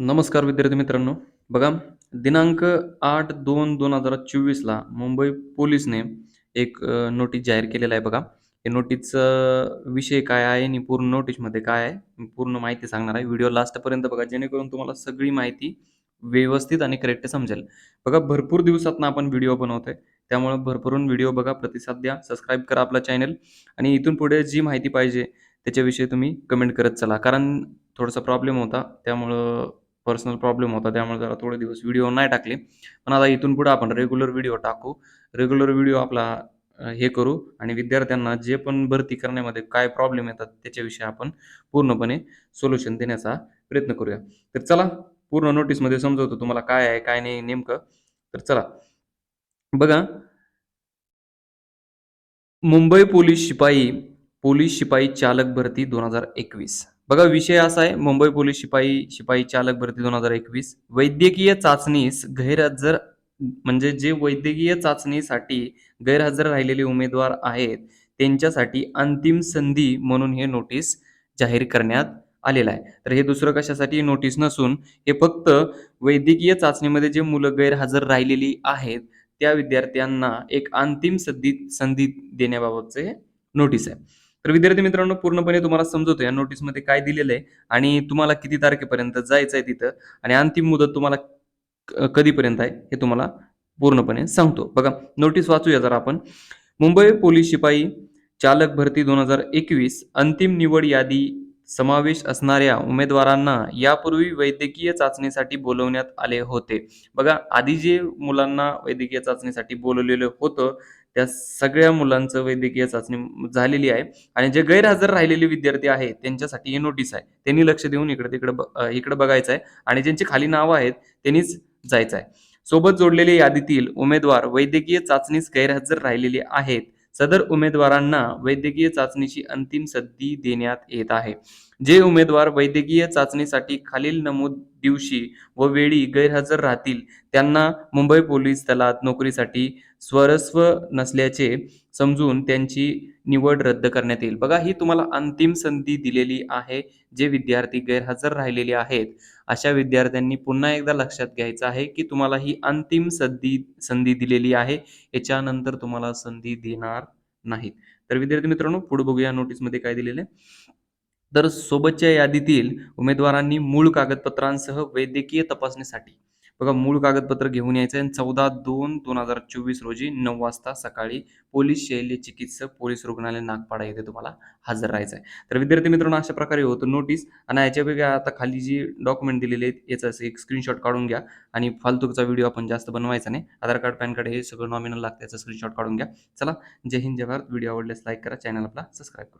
नमस्कार विद्यार्थी मित्रांनो. बघा दिनांक आठ दोन दोन हजार चोवीसला मुंबई पोलीसने एक नोटीस जाहीर केलेला आहे बघा. हे नोटीसचा विषय काय आहे आणि पूर्ण नोटीसमध्ये काय आहे मी पूर्ण माहिती सांगणार आहे. व्हिडिओ लास्टपर्यंत बघा जेणेकरून तुम्हाला सगळी माहिती व्यवस्थित आणि करेक्ट समजेल. बघा भरपूर दिवसातनं आपण व्हिडिओ बनवतोय. त्यामुळे भरपूरून व्हिडिओ बघा प्रतिसाद द्या सबस्क्राईब करा आपला चॅनल आणि इथून पुढे जी माहिती पाहिजे त्याच्याविषयी तुम्ही कमेंट करत चला. कारण थोडासा प्रॉब्लेम होता त्यामुळं पर्सनल प्रॉब्लेम होता त्यामुळे जरा थोडे दिवस व्हिडिओ नाही टाकले. पण आता इथून पुढे आपण रेग्युलर व्हिडिओ टाकू. रेग्युलर व्हिडिओ आपला हे करू आणि विद्यार्थ्यांना जे पण भरती करण्यामध्ये काय प्रॉब्लेम येतात त्याच्याविषयी आपण पूर्णपणे सोल्युशन देण्याचा प्रयत्न करूया. तर चला पूर्ण नोटीसमध्ये समजवतो तुम्हाला काय आहे काय नाही नेमकं. तर चला. बघा. मुंबई पोलीस शिपाई पोलीस शिपाई चालक भरती दोन हजार एकवीस. बघा विषय असा आहे मुंबई पोलीस शिपाई शिपाई चालक भरती दोन हजार एकवीस. वैद्यकीय चाचणीस गैरहजर म्हणजे जे वैद्यकीय चाचणीसाठी गैरहजर राहिलेले उमेदवार आहेत त्यांच्यासाठी अंतिम संधी म्हणून हे नोटीस जाहीर करण्यात आलेलं आहे. तर हे दुसरं कशासाठी नोटीस नसून हे फक्त वैद्यकीय चाचणीमध्ये जे मुलं गैरहजर राहिलेली आहेत त्या विद्यार्थ्यांना एक अंतिम संधी संधी देण्याबाबतचे नोटीस आहे. तर विद्यार्थी मित्रांनो पूर्णपणे तुम्हाला समजवतो या नोटीसमध्ये काय दिलेलं आहे आणि तुम्हाला किती तारखेपर्यंत जायचं आहे तिथं आणि अंतिम मुदत तुम्हाला कधीपर्यंत आहे हे तुम्हाला पूर्णपणे सांगतो. बघा नोटीस वाचूया जर आपण. मुंबई पोलीस शिपाई चालक भरती दोन हजार एकवीस अंतिम निवड यादी समावेश असणाऱ्या उमेदवारांना यापूर्वी वैद्यकीय चाचणीसाठी बोलवण्यात आले होते. बघा आधी जे मुलांना वैद्यकीय चाचणीसाठी बोलवलेलं होतं त्या सगळ्या मुलांचं वैद्यकीय चाचणी झालेली आहे. आणि जे गैरहजर राहिलेले विद्यार्थी आहेत त्यांच्यासाठी ही नोटीस आहे. त्यांनी लक्ष देऊन इकडे तिकडे इकडे बघायचं आहे आणि ज्यांची खाली नावं आहेत त्यांनीच जायचं आहे सोबत जोडलेल्या यादीतील उमेदवार वैद्यकीय चाचणीस गैरहजर राहिलेले आहेत. सदर उमेदवारांना वैद्यकीय चाचणीची अंतिम संधी देण्यात येत आहे. जे उमेदवार वैद्यकीय चाचणीसाठी खालील नमूद दिवशी व वेळी गैरहजर राहतील त्यांना मुंबई पोलीस दलात नोकरीसाठी स्वरस्व नसल्याचे समजून त्यांची निवड रद्द करण्यात येईल. बघा ही तुम्हाला अंतिम संधी दिलेली आहे जे विद्यार्थी गैरहजर राहिलेले आहेत. अशा विद्यार्थ्यांनी पुन्हा एकदा लक्षात घ्यायचं आहे की तुम्हाला ही अंतिम संधी संधी दिलेली आहे. याच्यानंतर तुम्हाला संधी देणार नाहीत. तर विद्यार्थी मित्रांनो पुढे बघूया नोटीसमध्ये काय दिलेले तर सोबतच्या यादीतील उमेदवारांनी मूळ कागदपत्रांसह वैद्यकीय तपासणीसाठी बघा मूळ कागदपत्र घेऊन यायचं आहे. चौदा दोन दोन हजार चोवीस रोजी नऊ वाजता सकाळी पोलीस शैल्य चिकित्सक पोलीस रुग्णालय नागपाडा येथे तुम्हाला हजर राहायचं आहे. तर विद्यार्थी मित्रांनो अशा प्रकारे होतो नोटीस आणि याच्यापैकी आता खाली जी डॉक्युमेंट दिलेले आहेत याचा एक स्क्रीनशॉट काढून घ्या. आणि फालतूचा व्हिडिओ आपण जास्त बनवायचा नाही. आधार कार्ड पॅन कार्ड हे सगळं नॉमिनल लागतं याचा स्क्रीनशॉट काढून घ्या. चला जय हिंद जय भारत. व्हिडिओ आवडल्यास लाईक करा. चॅनल आपला सबस्क्राईब करून